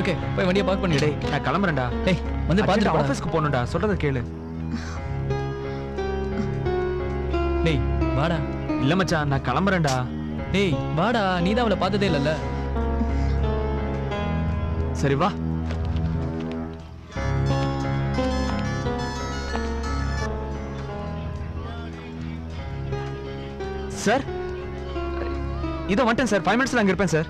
Okay போய் வண்டியை park பண்ணிடு. டேய் நான் கிளம்புறேன்டா. டேய் வந்து பார்த்துட்டு போடா. ஆஃபீஸ்க்கு போகணும்டா. சொல்றத கேளு. டேய் வாடா. இல்ல மச்சான் நான் கிளம்புறேன்டா. டேய் வாடா. நீ தான் அவளை பார்த்ததே இல்லைல்ல. சரி வா. சார்? இதோ வந்துட்டேன் சார் ஃபைவ் மினிட்ஸ்ல அங்க இருப்பேன் சார்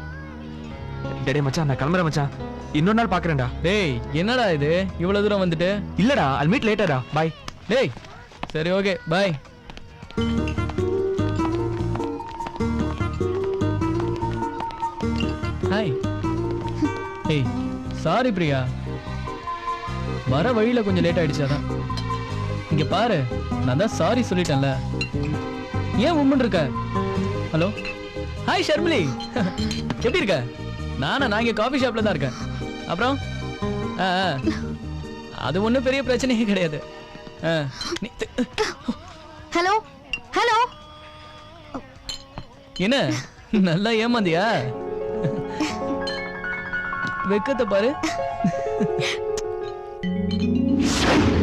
டேடே மச்சான் நான் கிளம்புறேன் மச்சான். இன்னொரு நாள் பாக்குறேன்டா. டேய் என்னடா இது? இவ்வளவு தூரம் வந்துட்டு? இல்லடா அல் மீட் லேட்டரா பாய் டேய் சரி ஓகே பாய் ஹாய் ஏய் சாரி பிரியா. வர வழியில கொஞ்சம் லேட் ஆயிடுச்சு அதான். இங்க பாரு நான் தான் சாரி சொல்லிட்டேன்ல. ஏன் உம்மன் இருக்க? ஹலோ ஹாய் ஷர்மிலி எப்படி இருக்க? நானா நான் இங்க காஃபி ஷாப்ல தான் இருக்கேன். அப்புறம். அது ஒன்றும் பெரிய பிரச்சனையே கிடையாது. ஹலோ ஹலோ என்ன? நல்லா ஏமாந்தியா? வெக்கத்தை பாரு.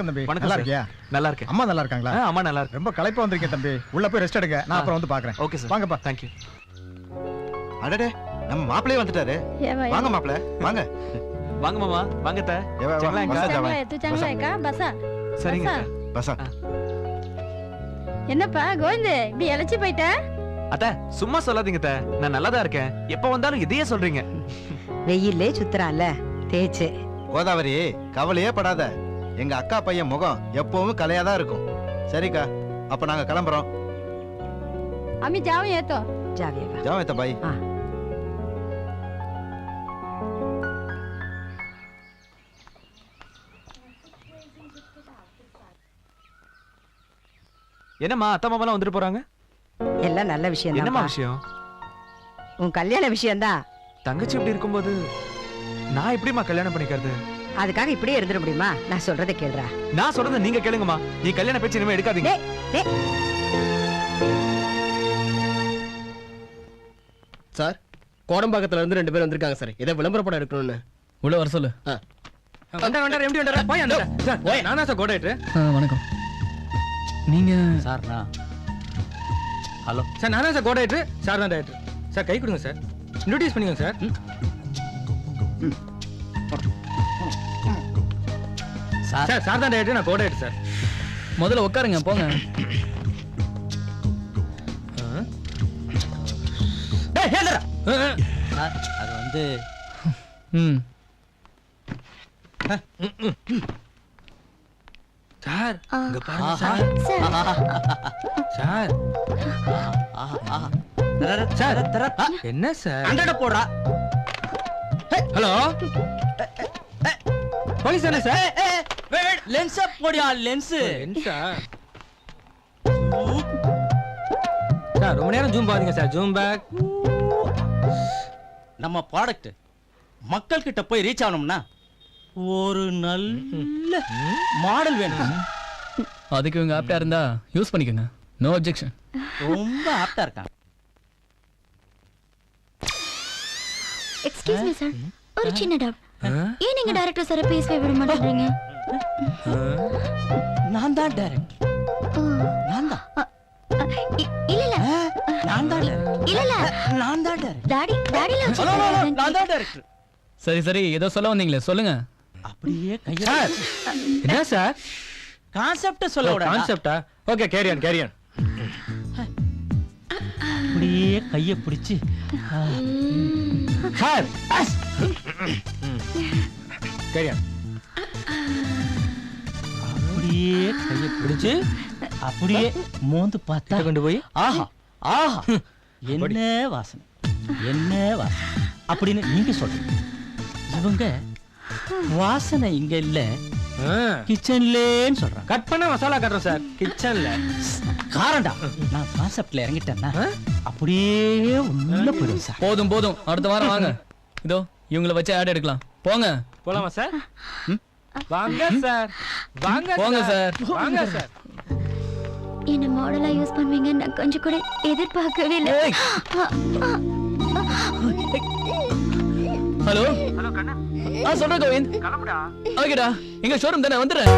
வணக்கம் தம்பி. நல்லா இருக்கியா? நல்லா இருக்கேன் அம்மா நல்லா இருக்காங்களா? அம்மா நல்லா இருக்கு ரொம்ப களைப்பா வந்திருக்கேன் தம்பி. உள்ள போய் ரெஸ்ட் எடுங்க. நான் அப்புறம் வந்து பாக்குறேன். Okay sir. வாங்கப்பா. தேங்க்யூ அடடே நம்ம மாப்பிளையே வந்துட்டாரு. வாங்க மாப்பிள வாங்க. வாங்க மாமா. வாங்க தா சரிங்க பசா என்னப்பா கோவிந்த் இப்படி இழைச்சி போயிட்ட? அத்த சும்மா சொல்லாதீங்க அத்த. நான் நல்லா தான் இருக்கேன். எப்ப வந்தாலும் இதையே சொல்றீங்க. வெயிலே சுத்துறான்ல தேய்ச்சு. கோதாவரி கவலையே படாத. எங்க அக்கா பையன் முகம் எப்பவும் கலையாதான் இருக்கும். சரிக்கா அப்ப நாங்க கிளம்புறோம். அம்மி ஜாவம் ஏத்தோ? ஜாவம் ஏத்த. பாய் என்னம்மா அத்தை மாமாலாம் வந்துட்டு போறாங்க? எல்லாம் நல்ல விஷயம் என்னம்மா விஷயம்? உன் கல்யாண விஷயம் தான் தங்கச்சி இப்படி இருக்கும்போது நான் எப்படிமா கல்யாணம் பண்ணிக்கிறது? அதுக்காக இப்படியே இருந்துட முடியுமா? நான் சொல்றதை கேளுடா. நான் சொல்றதை நீங்க கேளுங்கம்மா. நீ கல்யாண பேச்சு இனிமே எடுக்காதீங்க. டேய், டேய். சார் கோடம்பாக்கத்துல இருந்து ரெண்டு பேர் வந்திருக்காங்க சார். இதை விளம்பர படம் எடுக்கணும்னு. உள்ள வர சொல்லு. வந்தா வந்தா எப்படி வந்தா போய் அந்த சார் போய். நானா சார் கோடாயிட்டு ஆ, வணக்கம். நீங்க சார் நான் ஹலோ. சார் நானா சார் கோடாயிட்டு சார் தான் டேரக்டர். சார் கை கொடுங்க சார். இன்ட்ரோடியூஸ் பண்ணிக்கோங்க சார். சார். சார் தான் டேரக்டர் நான் கோடாயிட்டு சார். முதல்ல உட்காருங்க போங்க. அது வந்து ம். சார் இங்க பாருங்க ஆஹா. சார். சார். சார். என்ன சார்? போடுறா. ஹலோ? போலீஸ் தானே சார்? லென்ஸ் போடியா லென்ஸ்? என்ன சார் சார் ரொம்ப நேரம் ஜூம் பாருங்க சார் ஜூம் பேக். நம்ம ப்ராடக்ட் மக்கள் கிட்ட போய் ரீச் ஆகணும்னா ஒரு நல்ல மாடல் வேணும். அதுக்கு இவங்க ஆப்டா இருந்தா யூஸ் பண்ணிக்கோங்க. நோ அப்ஜெக்ஷன் ரொம்ப ஆப்டா இருக்கான். Excuse me. சார் ஒரு சின்ன டவுட் ஏன் நீங்க டைரக்டர் சார் பேசவே விட மாட்டேங்கிறீங்க? நான் தான் டைரக்ட் ஓ, நான் தான். இல்ல இல்ல நான் தான். இல்ல இல்ல நான் தான் டைரக்ட் டாடி டாடில நான் தான் டைரக்டர் சரி சரி ஏதோ சொல்ல வந்தீங்களே சொல்லுங்க. அப்படியே கையை என்ன சார் கான்செப்ட் சொல்ல விட கான்செப்டா ஓகே கேரியன் கேரியன் அப்படியே கையை பிடிச்சு. சார் கேரியன் அப்படியே கையை பிடிச்சு அப்படியே மோந்து பார்த்தா கொண்டு போய்? ஆஹா ஆஹா. என்ன வாசனை? என்ன வாசனை? அப்படின்னு நீங்க சொல்றீங்க. இவங்க வாசனை இங்க இல்ல. கிச்சன்லேன்னு சொல்றாங்க. கட் பண்ண மசாலா கட்டுறோம் சார். கிச்சன்ல. காரண்டா நான் கான்செப்ட்ல இறங்கிட்டேன்னா அப்படியே உள்ள போயிடும் சார். போதும் போதும். அடுத்த வாரம் வாங்க. இதோ. இவங்கள வச்சு ஆட் எடுக்கலாம். போங்க. போலாமா சார் வாங்க சார் வாங்க போங்க சார் வாங்க சார் என்ன மாடலா யூஸ் பண்ணுவீங்கன்னு நான் கொஞ்சம் கூட எதிர்பார்க்கவே இல்லை. ஏய். ஹலோ ஆ சொல்றேன் கோவிந்த். ஓகேடா எங்க ஷோரூம் தானே வந்துடுறேன்.